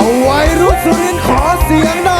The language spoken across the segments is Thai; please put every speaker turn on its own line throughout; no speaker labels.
เอาไว้รุ่นสุรินขอเสียงหน่อย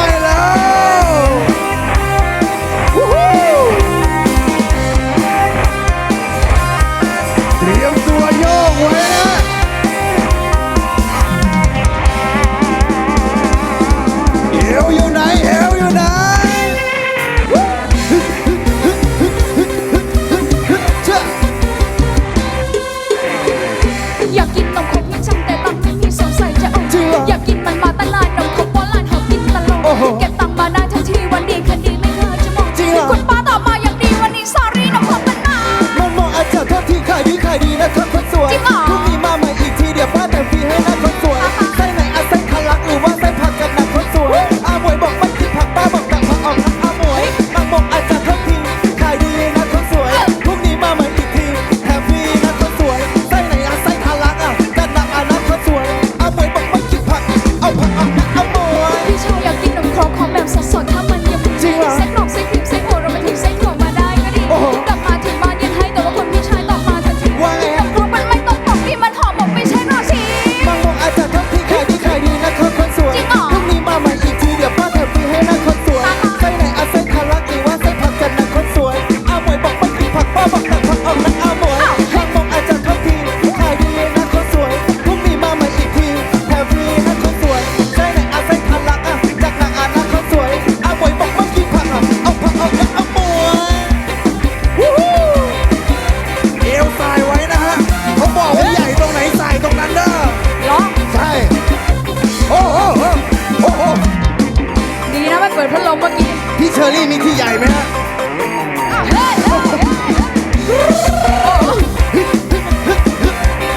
มเมื่
อกี้
พี่เช
อรี่มีที่ให
ญ่ไห
ม
ฮะ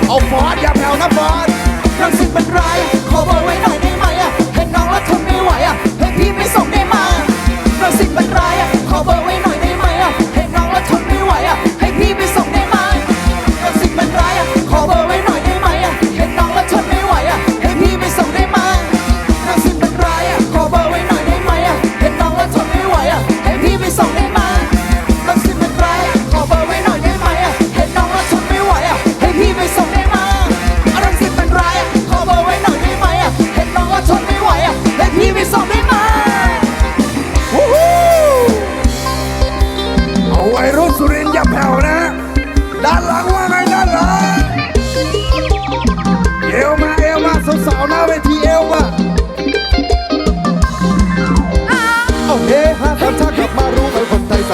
เอา
ฟอสอย่าแผ่วนะฟอสครั้งสิบเป็นไรขอบอกไว้หน่อย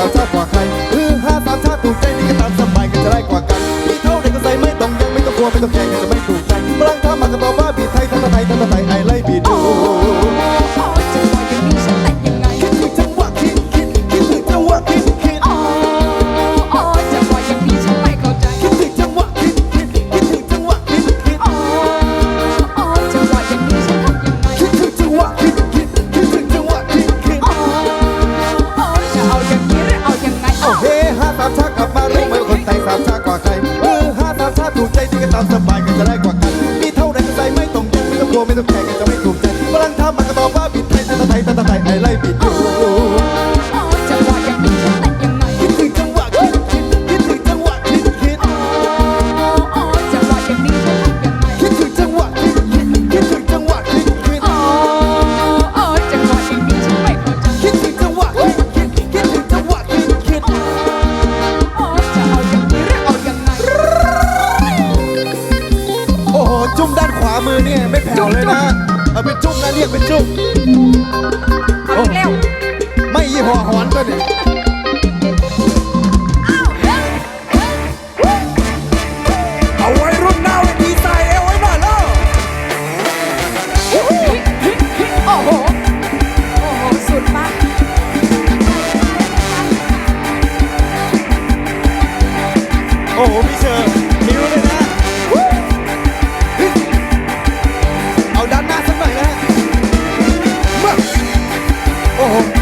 casa ไม่ต้องแข่งกัจะไม่ถูกใจกำลังทำมันก็ตอบว่าบิดไทย
ตะตะไทย
ตะตะไทยไอไล่บิด
อยู่ จุ้ม
ด้า
น
ขวามือเนี่ยไม่แผ่วเลยนะเอาเป็นจุ้มนะเรียกเป็นจุ้ม
เอาอีกแว
ไม่ยี่ห้อหอน
ตัวเนี่ยเอา
ไว้รุ่นหน้าเวทีใส่เอวไว้หน่อล้
โอ้โหโอ้โหสุดมาก
โอ้โหพี่เชอร์ oh.